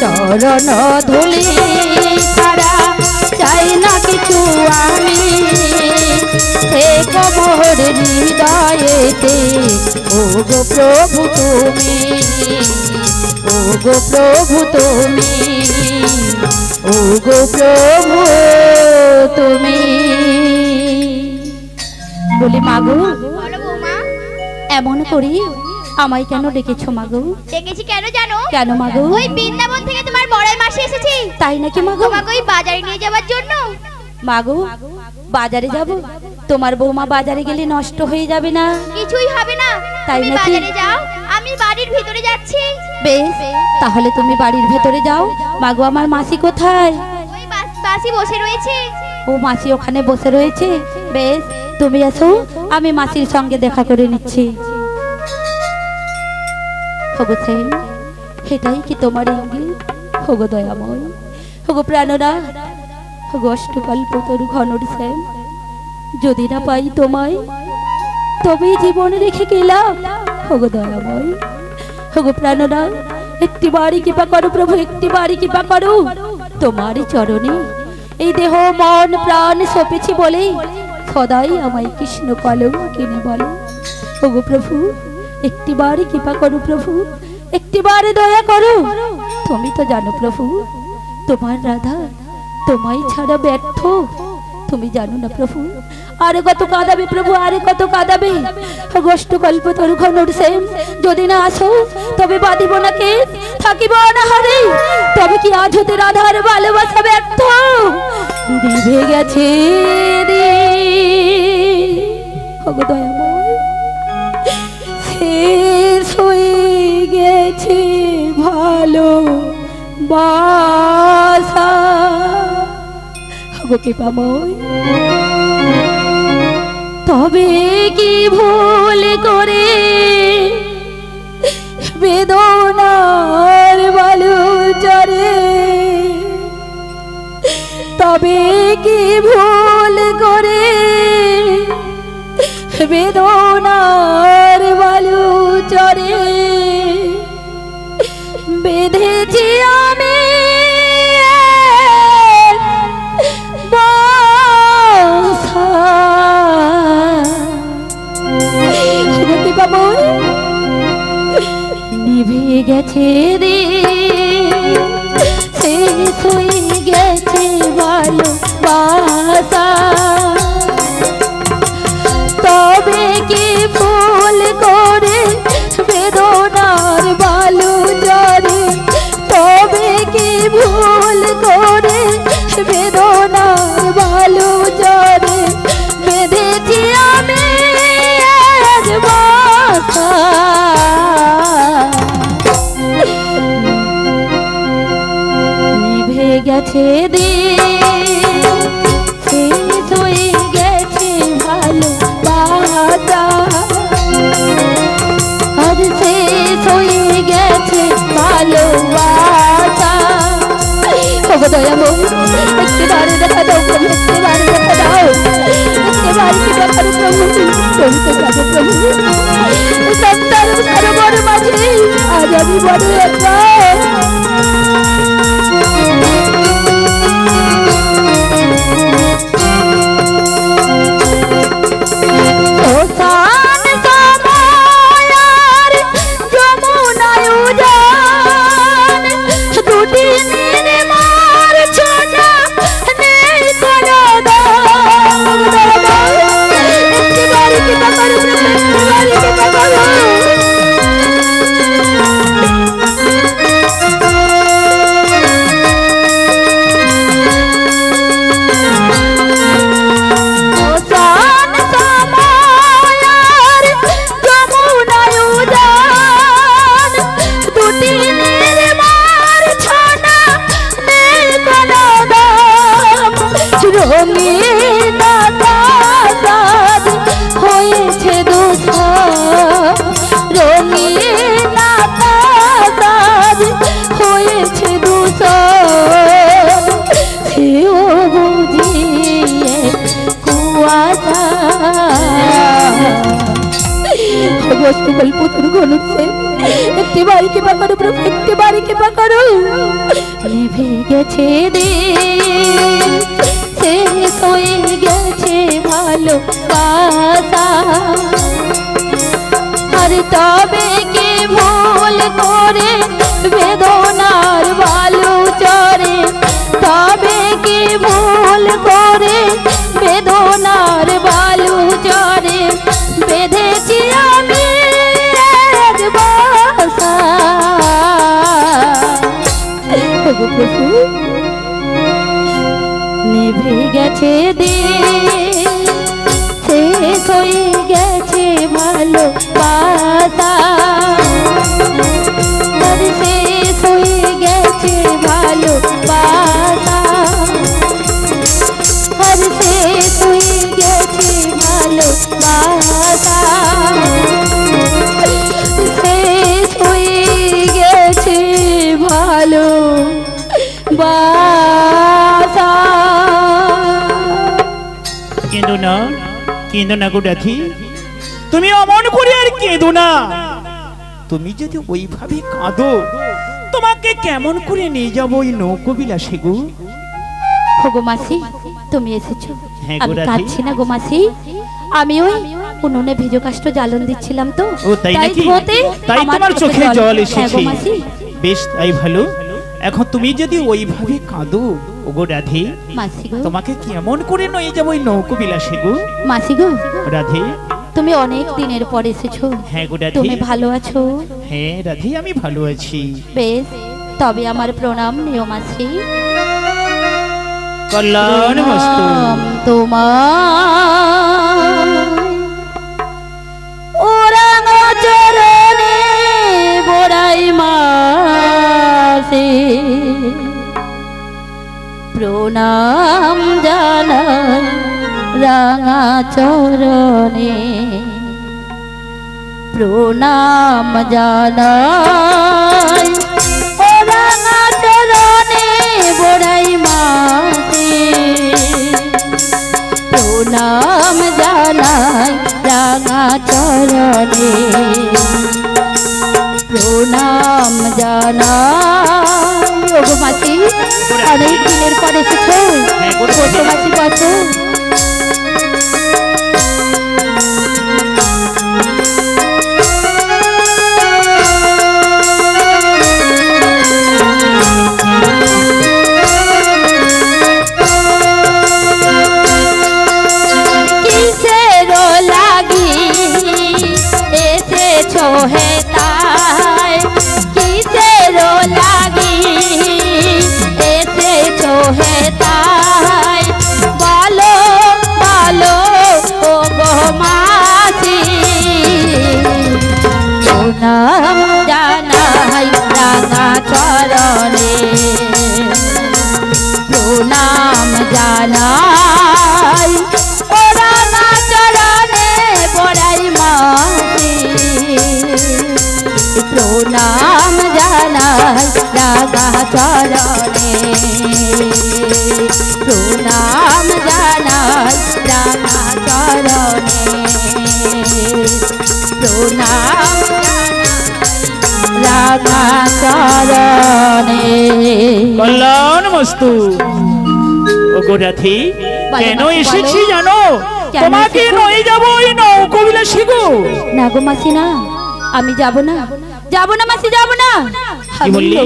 চরণ ধুলি ছাড়া চাই না কিছু আমি। হে কমর হৃদয়েতে ও গো প্রভু তুমি ও গো প্রভু তুমি ও গো প্রভু তুমি। বলি মাগো এমন করি আমায় কেন ডেকেছো মাগো? ডেকেছি কেন জানো? কেন মাগো? ওই বৃন্দাবন থেকে তোমার বড়াই মাসি এসেছি। তাই নাকি মাগো? তোমাকে ওই বাজারে নিয়ে যাওয়ার জন্য। মাগো বাজারে যাব? তোমার বৌমা বাজারে গেলে নষ্ট হয়ে যাবে না। কিছুই হবে না। তাই নাকি? বাজারে যাও আমি বাড়ির ভিতরে যাচ্ছি। বেশ তাহলে তুমি বাড়ির ভেতরে যাও। মাগো আমার মাসি কোথায়? ওই বাসি বসে রয়েছে। ও মাসি ওখানে বসে রয়েছে? বেশ তুমি আসো আমি মাসির সঙ্গে দেখা করে নিচ্ছি। হগো সেন এটাই কি তোমার ইঙ্গিত হগো দয়াময়, হগো প্রাণরা হগো অষ্টকল্প তরু ঘনর সেন। যদি না পাই তোমায় তবে জীবন রেখে গেলাম হগো দয়াময়, হগো প্রাণরা একটি বাড়ি কৃপা করো প্রভু, একটি বাড়ি কৃপা করো। তোমারই চরণে এই দেহ, মন, প্রাণ সপেছি বলে সদাই আমায় কৃষ্ণ কলম কিনে বলে। ওগো প্রভু একটি বারে কৃপা করো প্রভু, একটি বারে দয়া করো। তুমি তো জানো প্রভু, তোমার রাধা তোমায় ছাড়া ব্যর্থ। তুমি জানো না প্রভু, আরে কত কাঁদাবে প্রভু, আরে কত কাঁদাবে। গোষ্ঠ তরু ঘনর সেম যদি না আসো, তবে বাঁধিব না কে? থাকিব না হারে। তবে কি আজ হতে রাধার ভালোবাসা ব্যর্থ? দিবে গেছে দিন। ওগো ওগো কৃপাময় তবে কি ভুল করে বেদনার বালু চরে তবে কি ভুল করে বেদনার বালু চরে গেছে রে। শেষ হয়ে গেছে ভালো বাসা তবে কি ফুল করে বেদনার ওগো দয়াময়। একটিবারে দেখা দাও প্রভু একটিবারে দেখা দাও। একটিবারে কি দেখা প্রভু? তুমি তো প্রভু। সন্তান, সরোবর মাঝে আজ আমি বড় একা গল্প তোর ঘনুচ্ছে একটি বাড়ি কৃপা করো প্রভু, একটি বাড়ি কৃপা করো। নেভে গেছে রে। শেষ হয়ে গেছে ভালো আর তবে কে ভুল করে কেঁদো না গো রাধি তুমি অমন করে আর কেঁদো না। তুমি যদি ওইভাবে কাঁদো তোমাকে কেমন করে নিয়ে যাব ওই নৌকো বিলাসে গো? তুমি এসেছ? হ্যাঁ আমি কাঁদছি না গো মাসি। আমি ওই উনুনে ভেজো কাষ্ট জ্বালন দিচ্ছিলাম তো। ও তাই নাকি? তাই তোমার চোখে জল। হ্যাঁ এসেছে। বেশ তাই ভালো। এখন তুমি যদি ওইভাবে কাঁদো ওগো রাধে তোমাকে কেমন করে নিয়ে যাব ওই নৌকো বিলাসে গো? মাসি গো রাধে। তুমি অনেক দিনের পর এসেছ। হ্যাঁ গো রাধে। তুমি ভালো আছো? হ্যাঁ রাধে আমি ভালো আছি। বেশ তবে আমার প্রণাম নিও মাসি। কল্যাণ তোমার। মাসে প্রণাম জানাই রাঙা চরণে। প্রণাম জানাই ও রাঙা চরণে বড়াই প্রণাম জানাই রাঙা চরণে। প্রণাম ওগো মাসি অনেক দিনের পর এসেছ। মাসি বসো। কিসের চরণে। প্রণাম জানাই। ওরা না চরণে বড়াই মাসি প্রণাম জানাই রাগা চরণে। প্রণাম জানাই চরণে কল্যাণ মস্তু কেন এসেছি জানো? তোমাকে? নয়ে যাব ওই নৌকো বিলাসে গো। না গো মাসি না। আমি যাব না। যাব না মাসি যাব না। বললি?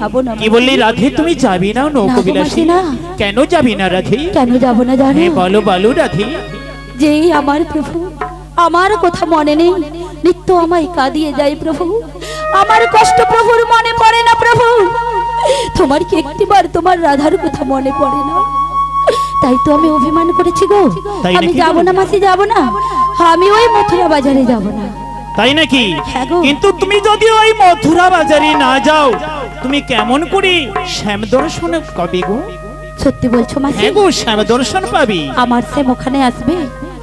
যাব না কি বললি রাধে তুমি যাবি না নৌকো বিলাসে? না। কেন যাবি না রাধে? কেন যাব না জানো? হ্যাঁ বলো বলো রাধে। যেই আমার প্রভু আমার কথা মনে নেই। নিত্য আমায় কাঁদিয়ে যায় প্রভু। আমার কষ্ট প্রভুর মনে পড়ে না প্রভু। তোমার কি একটিবার তোমার রাধার কথা মনে পড়ে না? তাই তো আমি অভিমান করেছি গো। আমি যাব না মাসি যাব না। আমি ওই মথুরা বাজারে যাব না। তাই নাকি? হ্যাঁ কিন্তু তুমি যদি ওই মথুরা বাজারে না যাও তুমি কেমন করে শ্যাম দর্শন কবে গো? সত্যি বলছো মাসি? হ্যাঁ গো শ্যাম দর্শন পাবি। আমার সেম ওখানে আসবে?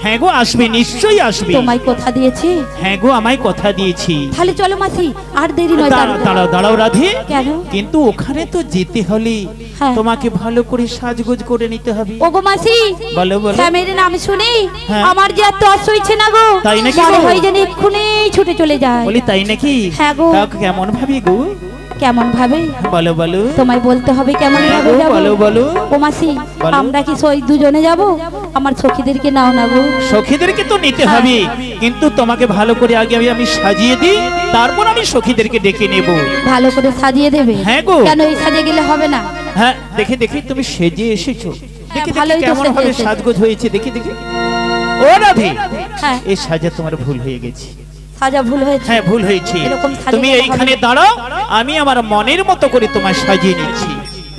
হ্যাঁ গো আসবে নিশ্চয়ই আসবে। তোমায় কথা দিয়েছে? হ্যাঁ গো আমায় কথা দিয়েছি। তাহলে চলো মাসি আর দেরি নয় দাঁড়াও দাঁড়াও দাঁড়াও রাধে। কেন? কিন্তু ওখানে তো যেতে হলে হ্যাঁ। তোমাকে ভালো করে সাজগোজ করে নিতে হবে। ওগো মাসি বলো বলো। শ্যামের নাম শুনে? হ্যাঁ। আমার যে এত অস হয়েছে না গো তাই নাকি মনে? হয় যেন এক্ষুনি ছুটে চলে যায়। বলি তাই নাকি? হ্যাঁ গো। কেমন ভাবি গো? কেমন ভাবে? বলো বলো। তোমায় বলতে হবে কেমন হ্যাঁ ভাবে গো, যাব? বলো বলো। ও মাসি আমরা কি সই দুজনে যাব? আমার সখীদেরকে নাও না গো। সখীদেরকে তো নিতে হ্যাঁ। হবে কিন্তু তোমাকে ভালো করে আগে আমি আমি সাজিয়ে দিই তারপর আমি সখীদেরকে ডেকে নেব। ভালো করে সাজিয়ে দেবে? হ্যাঁ গো। কেন এই সাজিয়ে গেলে হবে না? হ্যাঁ দেখে দেখে তুমি সেজে এসেছ। দেখে হ্যাঁ, ভালোই কেমন ভাবে সাজগোজ হয়েছে দেখে দেখি। ও রাধে হ্যাঁ। এই সাজা তোমার ভুল হয়ে গেছে। সাজা ভুল হয়েছে? হ্যাঁ ভুল হয়েছে। তুমি এইখানে দাঁড়াও আমি আমার মনের মতো করে তোমায় সাজিয়ে নিচ্ছি।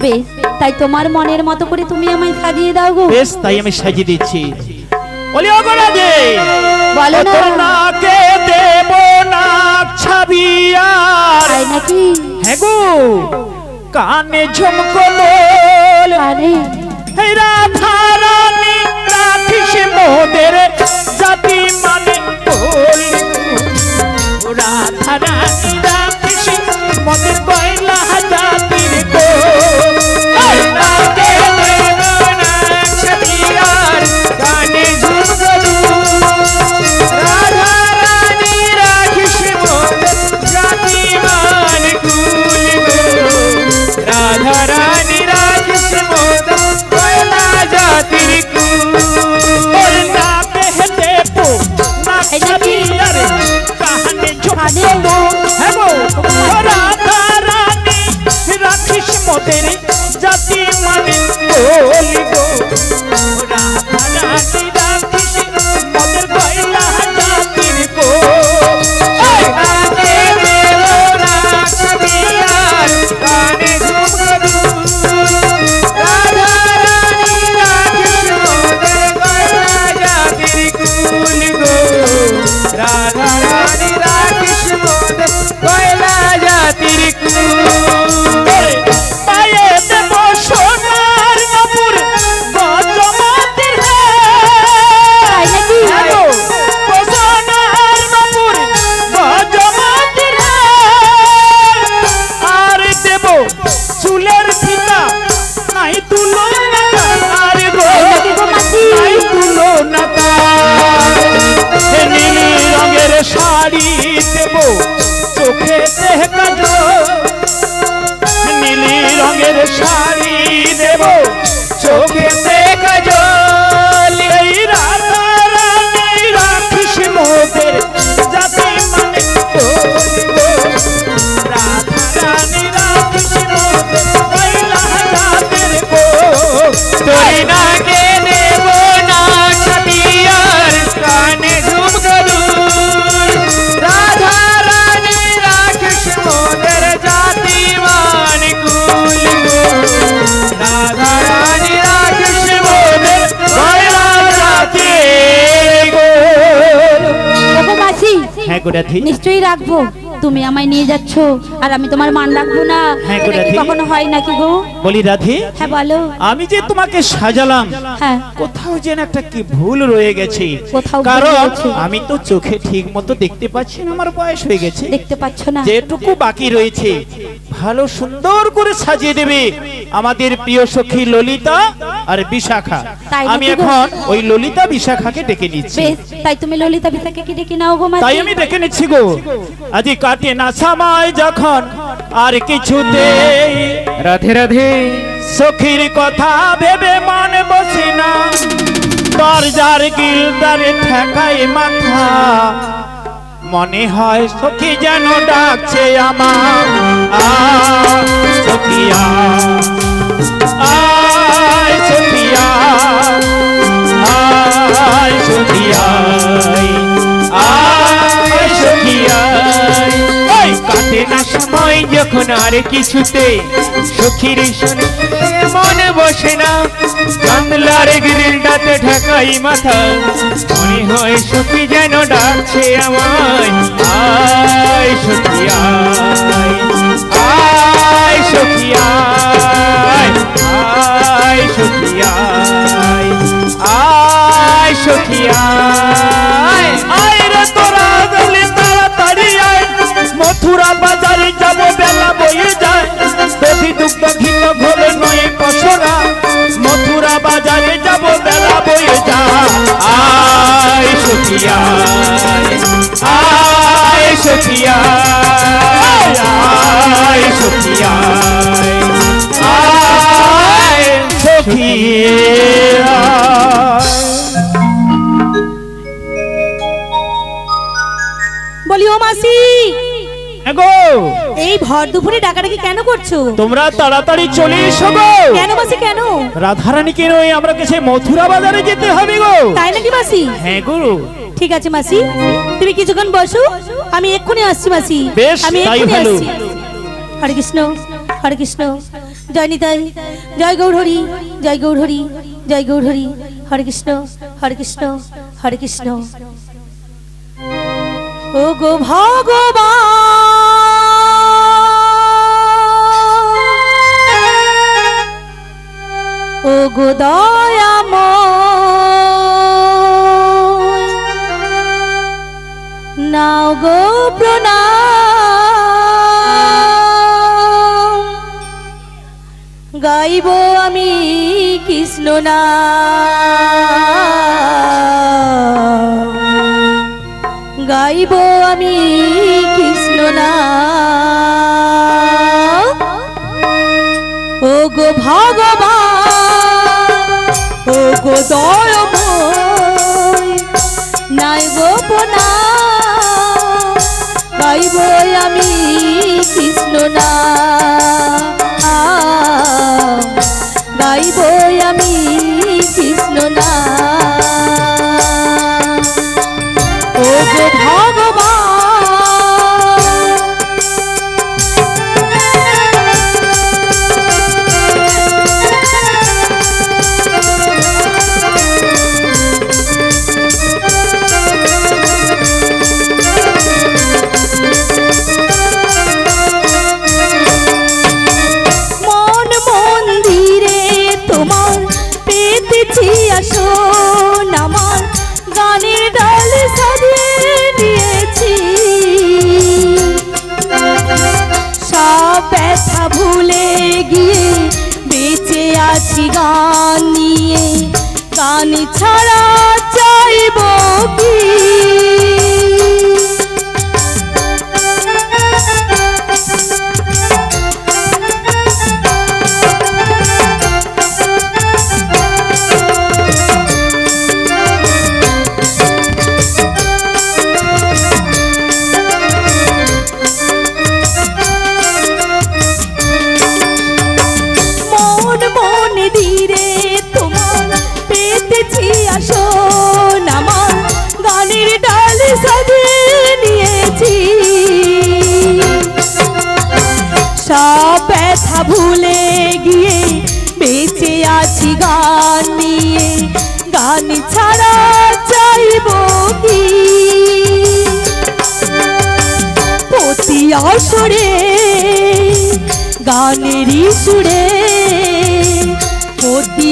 বেশ। তাই তোমার মনের মতো করে তুমি আমায় সাজিয়ে দাও গো। বেশ তাই আমি সাজিয়ে দিচ্ছি। বলি ওগো রাধে বলো না। তোর নাকে দেব না ছাবি আর। তাই নাকি? হ্যাঁ গো কানে ঝুমকো দোল। আরে হে রাধা রানী রাখিস মোদের জাতি মানে বল ও রাধা রানী রাখিস মোদের কয়লা জাতির গোল রাখিস জাতি মানে। কোল গো রাধা রানী নিশ্চয়ই রাখব। তুমি আমায় নিয়ে যাচ্ছ আর আমি তোমার মান রাখব না। হ্যাঁ। কখনো হয় নাকি গো? বলি রাধে হ্যাঁ বলো। আমি যে তোমাকে সাজালাম হ্যাঁ। কোথাও যেন একটা কি ভুল রয়ে গেছে। কোথাও কারণ আমি তো চোখে ঠিক মতো দেখতে পাচ্ছি না আমার বয়স হয়ে গেছে। দেখতে পাচ্ছ না। যেটুকু বাকি রয়েছে ভালো সুন্দর করে সাজিয়ে দেবে। আমাদের প্রিয় সখী ললিতা আর বিশাখা আমি এখন ওই ললিতা বিশাখাকে ডেকে নিচ্ছি। তাই তুমি ললিতা বিশাকে কি ডেকে নাও গো তাই আমি ডেকে নিচ্ছি গো। আজ কাটে না সময় যখন আর কিছুতে। রাধে রাধে। সখীর কথা ভেবে মন বসে না। দরজার গিলদারে ঠেকাই মাথা। মনে হয় সখী যেন ডাকছে আমার। আ সখিয়া আয় কাটে সময় যখন আর কিছুতে সখীর মন বসে না। জানলার গ্রিলটাতে ঢাকাই মাথা। মনে হয় সখী যেন ডাকছে আমায়। আয়, সখী, আয় আয়। আয় সখী আয় আয় রে তোরা গলি তাড়াতাড়ি আয়। মথুরা বাজারে যাব, বেলা বয়ে যায়। দধি দুগ্ধ ঘোলে নয় পশরা। মথুরা বাজারে যাব, বেলা বয়ে যায়। আয় সখিয়া আয় সখিয়া। ভর দুপুরে ডাকাডাকি কেন করছ? তোমরা তাড়াতাড়ি চলে এসো গো। কেন মাসি কেন? রাধারানীকে নয় আমরা কাছে মথুরা বাজারে যেতে হবে গো। তাই নাকি মাসি? হ্যাঁ গুরু। ঠিক আছে মাসি। তুমি কিছুক্ষণ বসো আমি এক্ষুনি আসছি মাসি। বেশ, আমি তাই এক্ষুনি ভালো। আসছি। হরে কৃষ্ণ হরে কৃষ্ণ। জয় নিতাই জয় গৌরহরি জয় গৌরহরি জয় গৌরহরি। হরে কৃষ্ণ হরে কৃষ্ণ হরে কৃষ্ণ। ও গো ভগবান! কৃষ্ণ না। গাইব আমি কৃষ্ণ না। ও গো ভগবান ও গো দয়াময়, নাই গোপনা। গাইব আমি কৃষ্ণ না। ছাড়া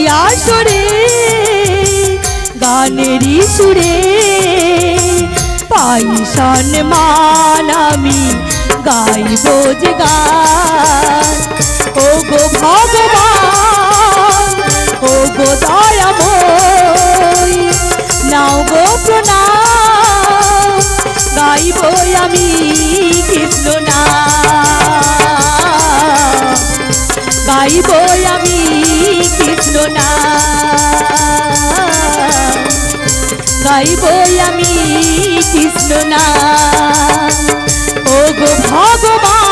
আসরে গানেরই সুরে, পাই সম্মান আমি গাইব যে গান। ও গো ভগবান ও গো দয়াময়, নাও গো প্রণাম গাইব আমি কৃষ্ণ না গাইব আমি কৃষ্ণ না ও গো ভগবান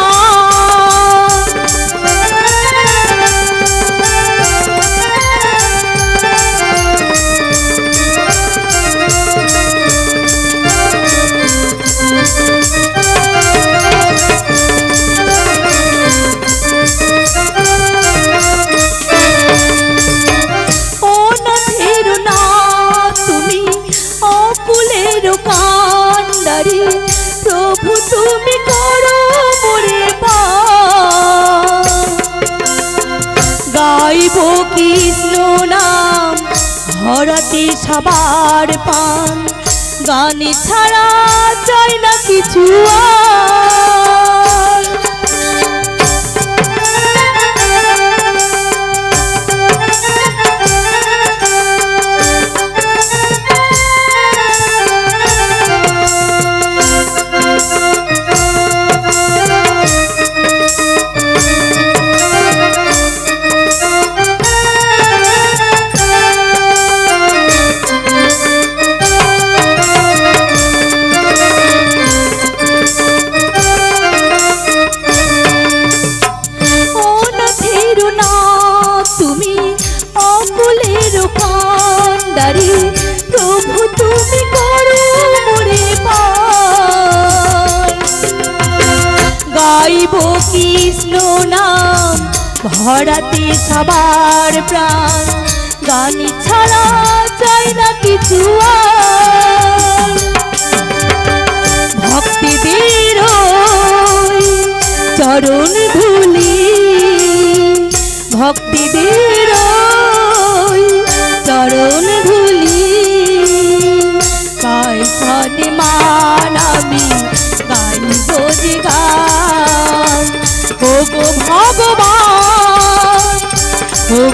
সবার পান। গানি ছাড়া চাই না কিছু আর। কৃষ্ণ নাম ভরাতে সবার প্রাণ। গান ছাড়া চাই না কিছু ভক্তি বীর চরণ ধুলি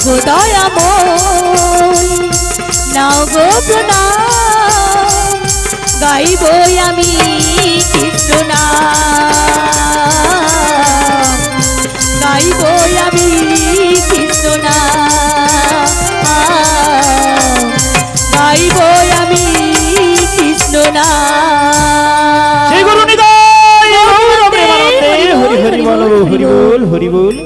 গো দয়াময়। নাও গো প্রণাম গাইব আমি কৃষ্ণ নাম গাইব আমি কৃষ্ণ নাম গাইব আমি কৃষ্ণ নাম হরি বল হরি বল হরি বল।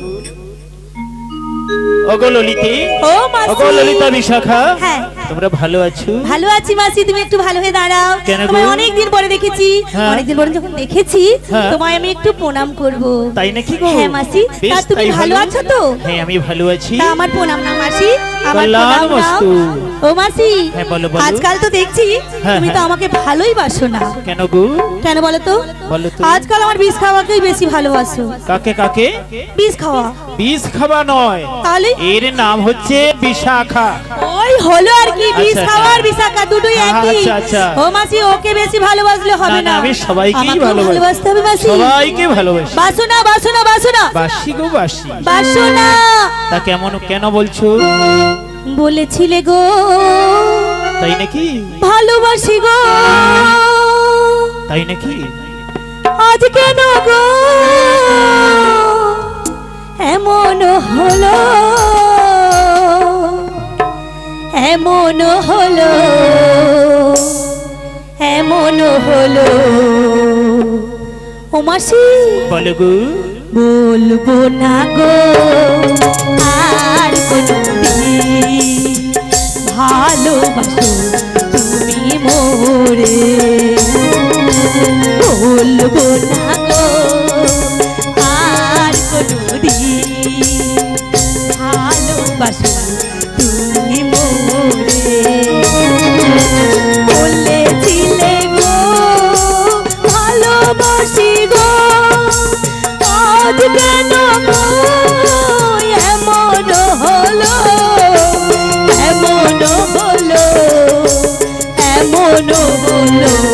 অগো ললিতে ও মাসি। অগো ললিতা বিশাখা হ্যাঁ। তোমরা ভালো আছো? ভালো আছি মাসি তুমি একটু ভালো হয়ে দাঁড়াও। তোমায় অনেক দিন অনেকদিন পরে দেখেছি অনেক অনেকদিন পরে যখন দেখেছি হ্যাঁ। তোমায় আমি একটু প্রণাম করব। তাই নাকি গো? হ্যাঁ মাসি। তা তুমি ভালো আছো তো? হ্যাঁ আমি ভালো আছি। আমার প্রণাম না মাসি। আমার প্রণাম নাও। ও মাসি হ্যাঁ, বলো, বলো। আজকাল তো দেখছি হ্যাঁ, তুমি তো হ্যাঁ। আমাকে ভালোই বাসো না। কেন গো? কেন বলো তো? বলো তো। আজকাল আমার বিষ খাওয়াকেই বেশি ভালোবাসো। কাকে কাকে? বিষ খাওয়া। বিষ খাওয়া নয়। তাহলে? এর নাম হচ্ছে বিশাখা। ওই হলো আর কি বিষ আচ্ছা, খাওয়া আর আচ্ছা। বিশাখা দুটোই একই। আচ্ছা। ও মাসি ওকে বেশি ভালোবাসলে হবে না, আমি সবাইকেই ভালোবাসতে হবে মাসি। সবাইকে ভালোবাসি। বাসো না বাসো না বাসো না। বাসি গো বাসি। বাসো না। তা কেমন কেন বলছো? বলেছিলে গো তাই নাকি? ভালোবাসি গো। তাই নাকি? আজ কেন গো? এমন হলো এমন হলো এমন হলো। ও মাসি বলো গো। বলব না গো আর কোনদিন ভালোবাসো তুমি মোরে। বলব না গো, আর কোনদিন ভালোবাসো তুমি মোরে। বলেছিলে গো, ভালোবাসি গো আজ কেন এমন হলো এমন হলো